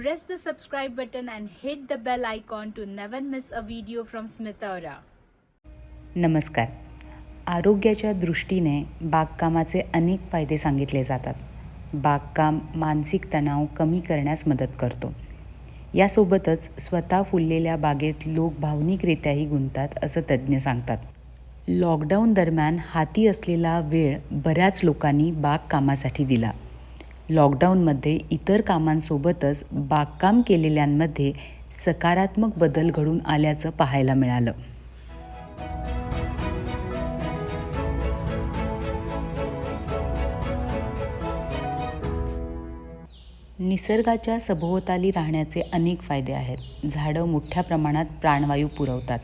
Press the subscribe button and hit the bell icon to never miss a video from Smitaura. नमस्कार. आरोग्याच्या दृष्टीने बागकामाचे अनेक फायदे सांगितले जातात. बागकाम मानसिक तणाव कमी करण्यास मदत करतो. यासोबतच स्वतः फुललेल्या बागेत लोक भावनिकरित्याही गुंततात असं तज्ज्ञ सांगतात. लॉकडाऊन दरम्यान हाती असलेला वेळ बऱ्याच लोकांनी बागकामासाठी दिला. लॉकडाऊनमध्ये इतर कामांसोबतच बागकाम केलेल्यांमध्ये सकारात्मक बदल घडून आल्याचं पाहायला मिळालं. निसर्गाच्या सभोवताली राहण्याचे अनेक फायदे आहेत. झाडं मोठ्या प्रमाणात प्राणवायू पुरवतात.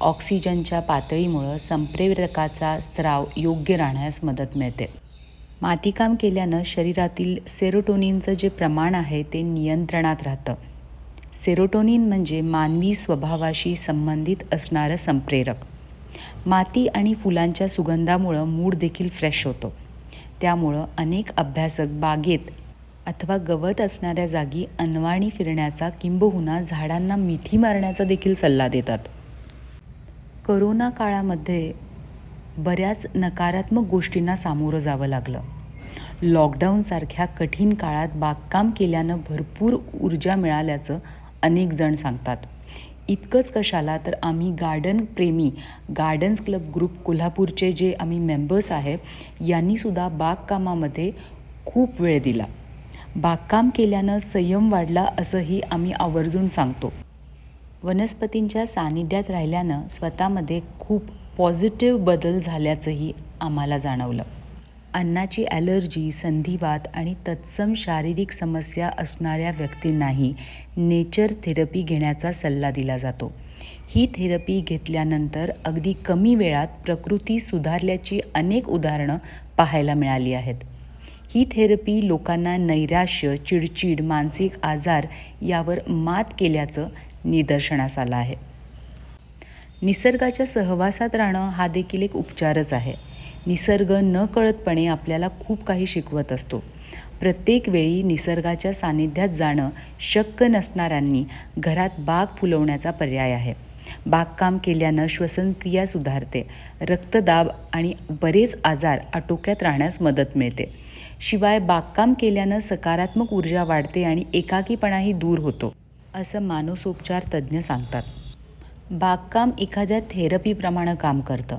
ऑक्सिजनच्या पातळीमुळं संप्रेरकाचा स्त्राव योग्य राहण्यास मदत मिळते. मातीकाम केल्यानं शरीरातील सेरोटोनिनचं जे प्रमाण आहे ते नियंत्रणात राहतं. सेरोटोनिन म्हणजे मानवी स्वभावाशी संबंधित असणारं संप्रेरक. माती आणि फुलांच्या सुगंधामुळं मूड देखील फ्रेश होतो. त्यामुळं अनेक अभ्यासक बागेत अथवा गवत असणाऱ्या जागी अनवाणी फिरण्याचा किंबहुना झाडांना मिठी मारण्याचा देखील सल्ला देतात. करोना काळामध्ये बऱ्याच नकारात्मक गोष्टींना सामोरं जावं लागलं. लॉकडाऊनसारख्या कठीण काळात बागकाम केल्यानं भरपूर ऊर्जा मिळाल्याचं अनेक जण सांगतात. इतकंच कशाला तर आम्ही गार्डन प्रेमी गार्डन्स क्लब ग्रुप कोल्हापूरचे जे आम्ही मेंबर्स आहे यांनीसुद्धा बागकामामध्ये खूप वेळ दिला. बागकाम केल्यानं संयम वाढला असंही आम्ही आवर्जून सांगतो. वनस्पतींच्या सानिध्यात राहिल्यानं स्वतःमध्ये खूप पॉझिटिव्ह बदल झाल्याचंही आम्हाला जाणवलं. अन्नाची ॲलर्जी संधिवात आणि तत्सम शारीरिक समस्या असणाऱ्या व्यक्तींनाही नेचर थेरपी घेण्याचा सल्ला दिला जातो. ही थेरपी घेतल्यानंतर अगदी कमी वेळात प्रकृती सुधारल्याची अनेक उदाहरणं पाहायला मिळाली आहेत. ही थेरपी लोकांना नैराश्य चिडचिड मानसिक आजार यावर मात केल्याचं निदर्शनास आलं आहे. निसर्गाच्या सहवासात राहणं हा देखील एक उपचारच आहे. निसर्ग न कळतपणे आपल्याला खूप काही शिकवत असतो. प्रत्येक वेळी निसर्गाच्या सानिध्यात जाणं शक्य नसणाऱ्यांनी घरात बाग फुलवण्याचा पर्याय आहे. बागकाम केल्यानं श्वसनक्रिया सुधारते रक्तदाब आणि बरेच आजार आटोक्यात राहण्यास मदत मिळते. शिवाय बागकाम केल्यानं सकारात्मक ऊर्जा वाढते आणि एकाकीपणाही दूर होतो असं मानसोपचार तज्ज्ञ सांगतात. बागकाम एखाद्या थेरपीप्रमाणे काम करतं.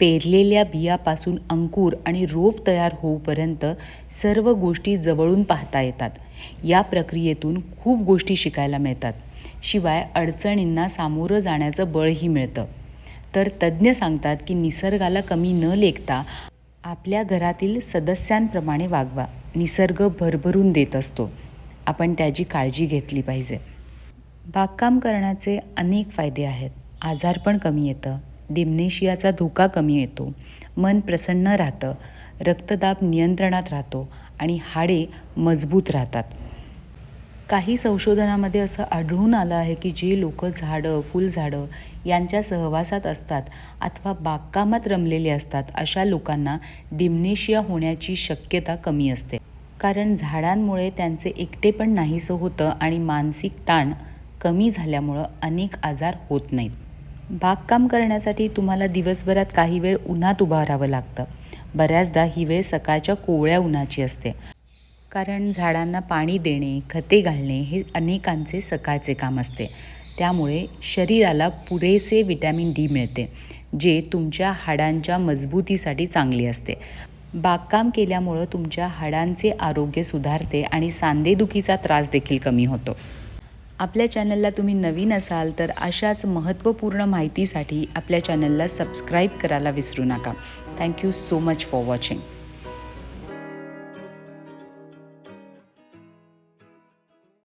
पेरलेल्या बियापासून अंकुर आणि रोप तयार होऊपर्यंत सर्व गोष्टी जवळून पाहता येतात. या प्रक्रियेतून खूप गोष्टी शिकायला मिळतात. शिवाय अडचणींना सामोरं जाण्याचं बळही मिळतं. तर तज्ज्ञ सांगतात की निसर्गाला कमी न लेखता आपल्या घरातील सदस्यांप्रमाणे वागवा. निसर्ग भरभरून देत असतो. आपण त्याची काळजी घेतली पाहिजे. बागकाम करण्याचे अनेक फायदे आहेत. आजारपण कमी येतं. डिम्नेशियाचा धोका कमी येतो. मन प्रसन्न राहतं. रक्तदाब नियंत्रणात राहतो आणि हाडे मजबूत राहतात. काही संशोधनामध्ये असं आढळून आलं आहे की जे लोक झाडं फुलझाडं यांच्या सहवासात असतात अथवा बागकामात रमलेले असतात अशा लोकांना डिम्नेशिया होण्याची शक्यता कमी असते. कारण झाडांमुळे त्यांचे एकटेपण नाहीसं होतं आणि मानसिक ताण कमी झाल्यामुळं अनेक आजार होत नाहीत. बागकाम करण्यासाठी तुम्हाला दिवसभरात काही वेळ उन्हात उभं राहावं लागतं. बऱ्याचदा ही वेळ सकाळच्या कोवळ्या उन्हाची असते. कारण झाडांना पाणी देणे खते घालणे हे अनेकांचे सकाळचे काम असते. त्यामुळे शरीराला पुरेसे विटॅमिन डी मिळते जे तुमच्या हाडांच्या मजबूतीसाठी चांगले असते. बागकाम केल्यामुळं तुमच्या हाडांचे आरोग्य सुधारते आणि सांधेदुखीचा त्रास देखील कमी होतो. आपल्या चॅनलला तुम्ही नवीन असाल तर अशाच महत्त्वपूर्ण माहितीसाठी आपल्या चॅनलला सबस्क्राईब करायला विसरू नका. Thank you so much for watching